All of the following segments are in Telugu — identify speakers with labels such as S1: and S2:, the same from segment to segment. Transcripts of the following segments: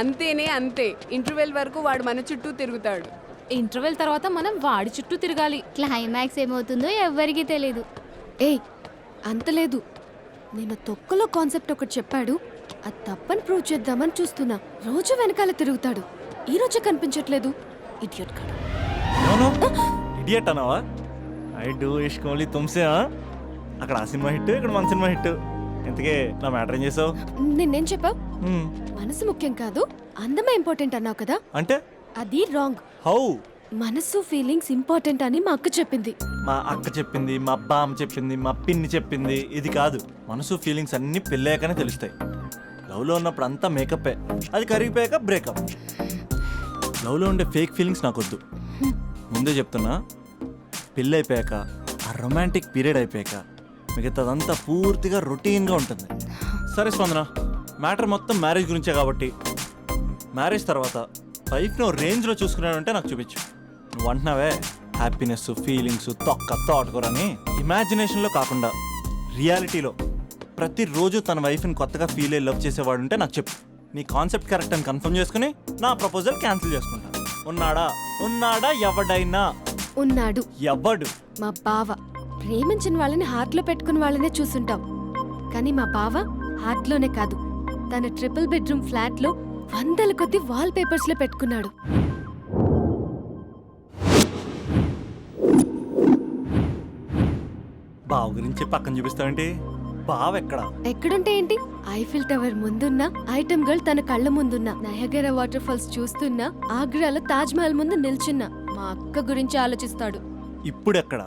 S1: అంతేనే అంతే ఇంటర్వెల్ వరకు వాడు మన చుట్టూ తిరుగుతాడు
S2: ఇంటర్వెల్ తర్వాత మనం వాడి చుట్టూ తిరగాలి
S3: క్లైమాక్స్ ఏమవుతుందో ఎవ్వరికీ తెలీదు
S4: ఏ అంత లేదు నేను తొక్కలో కాన్సెప్ట్ ఒకటి చెప్పాడు అది తప్పని ప్రూవ్ చేద్దామని చూస్తున్నా రోజు వెనకాల తిరుగుతాడు ఈ రోజే కనిపించట్లేదు ఇడియట్
S5: ఇడియట్ అన్నావా ఐ డూ ఇష్క్ ఓన్లీ తుమ్సే అక్కడ ఆ సినిమా హిట్ ఇక్కడ మన సినిమా హిట్ ఇంతకే నా మ్యాటర్ ఏం చేసావు
S4: నేనేం చెప్పావు మనసు ముఖ్యం కాదు అందమే ఇంపార్టెంట్ అన్నావు కదా
S5: అంటే
S4: అది రాంగ్
S5: హౌ
S4: మనసు ఫీలింగ్స్ ఇంపార్టెంట్ అని మా అక్క చెప్పింది
S5: మా అక్క చెప్పింది మా అబ్బా అమ్మ చెప్పింది మా పిన్ని చెప్పింది ఇది కాదు మనసు ఫీలింగ్స్ అన్ని పెళ్ళాకనే తెలుస్తాయి లవ్లో ఉన్నప్పుడు అంతా మేకప్ అది కరిగిపోయాక బ్రేకప్ లవ్లో ఉండే ఫేక్ ఫీలింగ్స్ నాకు వద్దు ముందే చెప్తున్నా పెళ్ళి అయిపోయాక ఆ రొమాంటిక్ పీరియడ్ అయిపోయాక మిగతాదంతా పూర్తిగా రొటీన్గా ఉంటుంది సరే స్పందన మ్యాటర్ మొత్తం మ్యారేజ్ గురించే కాబట్టి మ్యారేజ్ తర్వాత బైక్ను రేంజ్లో రేంజ్లో చూసుకున్నాడంటే నాకు చూపించు నువ్వు అంటున్నావే హ్యాపీనెస్ ఫీలింగ్స్ తొక్క తోటకూరని ఇమాజినేషన్లో కాకుండా రియాలిటీలో ప్రతిరోజు తన వైఫ్ని కొత్తగా ఫీల్ అయ్యి లవ్ చేసేవాడు ఉంటే నాకు చెప్పు నీ కాన్సెప్ట్ కరెక్ట్ అని కన్ఫర్మ్ చేసుకుని నా ప్రపోజల్ క్యాన్సిల్ చేసుకుంటా ఉన్నాడా ఉన్నాడా ఎవడైనా
S4: ఉన్నాడు
S5: ఎవడు
S4: మా బావ ప్రేమించిన వాళ్ళని హార్ట్లో పెట్టుకున్న వాళ్ళనే చూసుంటాం కానీ మా బావ హార్ట్లోనే కాదు తన ట్రిపుల్ బెడ్రూమ్ ఫ్లాట్లో వందల కొద్ది వాల్ పేపర్స్లో పెట్టుకున్నాడు
S5: బావ గురించి పక్కన చూపిస్తావంటే బావ ఎక్కడ
S4: ఎక్కడుంటే ఏంటి ఐఫిల్ టవర్ ముందున్న ఐటమ్ గర్ల్ తన కళ్ళ ముందున్న నయగర వాటర్ ఫాల్స్ చూస్తున్నా ఆగ్రాలో తాజ్ మహల్ ముందు నిల్చున్నా మా అక్క గురించి ఆలోచిస్తాడు
S5: ఇప్పుడు ఎక్కడా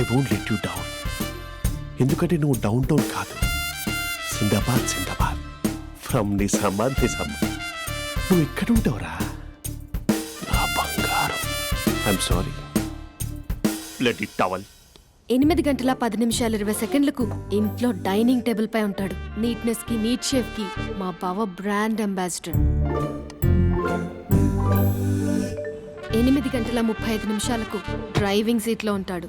S6: I won't let you down ఎందుకంటే నువ్వు డౌన్ టౌన్ కాదు Sindbad Sindbad from Nizamabad Nizamabad నువ్వు ఎక్కడ ఉంటావురా నా బంగారం ఐఎమ్ సారీ ఇట్ టవల్
S4: ఎనిమిది గంటల పది నిమిషాలు ఇరవై సెకండ్లకు ఇంట్లో డైనింగ్ టేబుల్ పై ఉంటాడు నీట్నెస్ కి నీట్ షేఫ్ కి మా బావ బ్రాండ్ అంబాసిడర్ ఎనిమిది గంటల ముప్పై ఐదు నిమిషాలకు డ్రైవింగ్ సీట్లో ఉంటాడు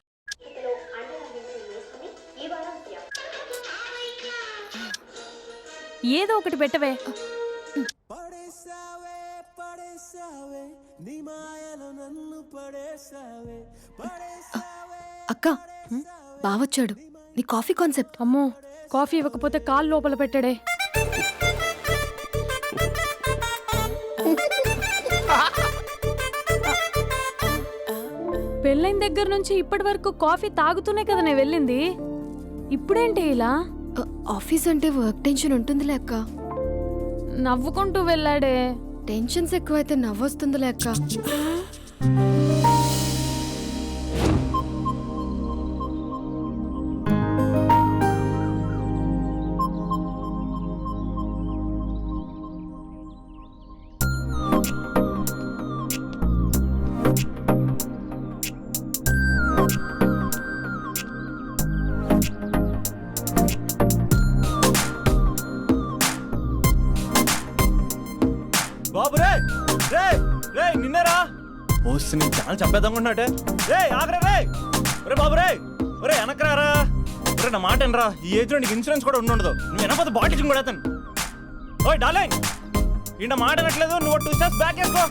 S2: ఏదో ఒకటి పెట్టవే
S4: అక్క బావచ్చాడు నీ కాఫీ కాన్సెప్ట్
S2: అమ్మో కాఫీ ఇవ్వకపోతే కాల్ లోపల పెట్టాడే పెళ్ళైన దగ్గర నుంచి ఇప్పటి వరకు కాఫీ తాగుతూనే కదా నేను వెళ్ళింది ఇప్పుడేంటి ఇలా
S4: ఆఫీస్ అంటే వర్క్ టెన్షన్ ఉంటుంది లెక్క
S2: నవ్వుకుంటూ వెళ్ళాడే
S4: టెన్షన్స్ ఎక్కువైతే నవ్వొస్తుంది
S5: లెక్క రే నిన్నరా ఓసి నేను చాలా చంపేద్దామనుకున్నాటే రే ఆగరా రే ఒరే బాబు రే ఒరే వెనకరారా ఒరే నా మాట అనరా ఈ ఏజ్లో నీకు ఇన్సూరెన్స్ కూడా ఉండదు నువ్వు వినకపోతే బాటిల్ కూడా అతను ఓయ్ డాలే ఈయన మాట అనట్లేదు నువ్వు టూ స్టెప్స్ బ్యాక్ వేసుకో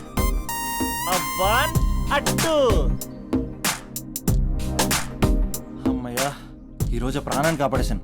S5: వన్ అట్టు అమ్మయ్యా ఈరోజు ప్రాణాన్ని కాపాడేశాను